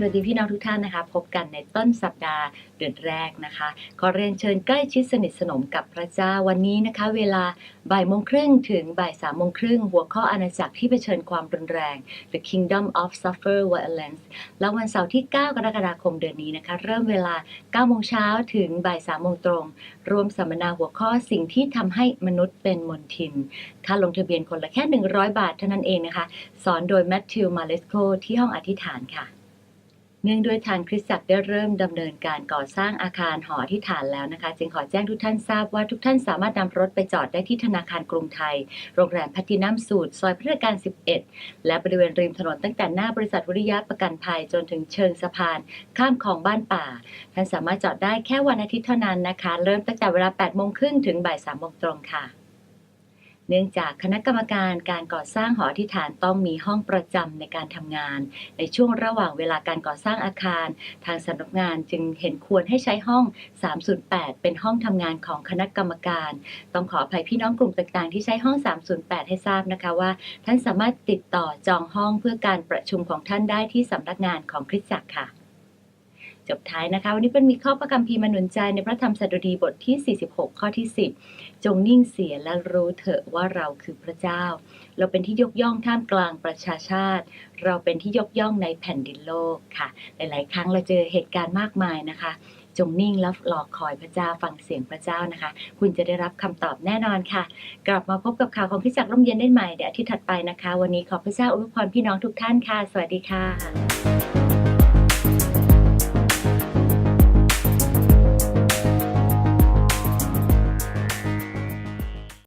สวัสดีพี่น้องทุกท่านนะคะ พบกันในต้นสัปดาห์เดือนแรกนะคะ ขอเรียนเชิญใกล้ชิดสนิทสนมกับพระเจ้าวันนี้นะคะ เวลาบ่ายโมงครึ่งถึงบ่ายสามโมงครึ่งหัวข้ออาณาจักรที่เผชิญความรุนแรง The Kingdom of Suffer Violence แล้ววันเสาร์ที่ 9 กรกฎาคมเดือนนี้นะคะ เริ่มเวลา9โมงเช้าถึงบ่าย3โมงตรงรวมสัมมนาหัวข้อสิ่งที่ทำให้มนุษย์เป็นมนทิน ค่าลงทะเบียนคนละแค่ 100 บาทเท่านั้นเองนะคะ สอนโดยแมทธิวมาเลสโกที่ห้องอธิษฐานค่ะ นื่องด้วยทางคริสตจักรได้เริ่มดำเนินการก่อสร้างอาคารหออธิษฐานแล้วนะคะ จึงขอแจ้งทุกท่านทราบว่าทุกท่านสามารถนำรถไปจอดได้ที่ธนาคารกรุงไทย โรงแรมพทตินัมสูตร ซอยพฤการ 11 และบริเวณริมถนนตั้งแต่หน้าบริษัทวิริยะประกันภัยจนถึงเชิงสะพาน ข้ามคลองบ้านป่า ท่านสามารถจอดได้แค่วันอาทิตย์เท่านั้นนะคะ เริ่มตั้งแต่เวลา8โมงครึ่งถึงบ่าย3โมงตรงค่ะ เนื่องจากคณะกรรมการการก่อสร้างหออธิษฐานต้องมีห้องประจำในการทำงาน ในช่วงระหว่างเวลาการก่อสร้างอาคาร ทางสำนักงานจึงเห็นควรให้ใช้ห้อง 308 เป็นห้องทำงานของคณะกรรมการ ต้องขออภัยพี่น้องกลุ่มต่างๆ ที่ใช้ห้อง 308 ให้ทราบนะคะว่า ท่านสามารถติดต่อจองห้องเพื่อการประชุมของท่านได้ที่สำนักงานของคริสตจักรค่ะ จบท้ายนะคะ วันนี้เป็นมีข้อประคัมภีมาหนุนใจในพระธรรมสดุดีบทที่ 46 ข้อที่ 10 จงนิ่งเสียและรู้เถอะว่าเราคือพระเจ้า เราเป็นที่ยกย่องท่ามกลางประชาชาติ เราเป็นที่ยกย่องในแผ่นดินโลกค่ะ หลาย ๆ ครั้งเราเจอเหตุการณ์มากมายนะคะ จงนิ่งแล้วรอคอยพระเจ้าฟังเสียงพระเจ้านะคะ คุณจะได้รับคำตอบแน่นอนค่ะ กลับมาพบกับข่าวของคริจักร่มเย็นได้ใหม่เดี๋ยวอาทิตย์ถัดไปนะคะ วันนี้ขอพระเจ้าอวยพรพี่น้องทุกท่านค่ะ สวัสดีค่ะ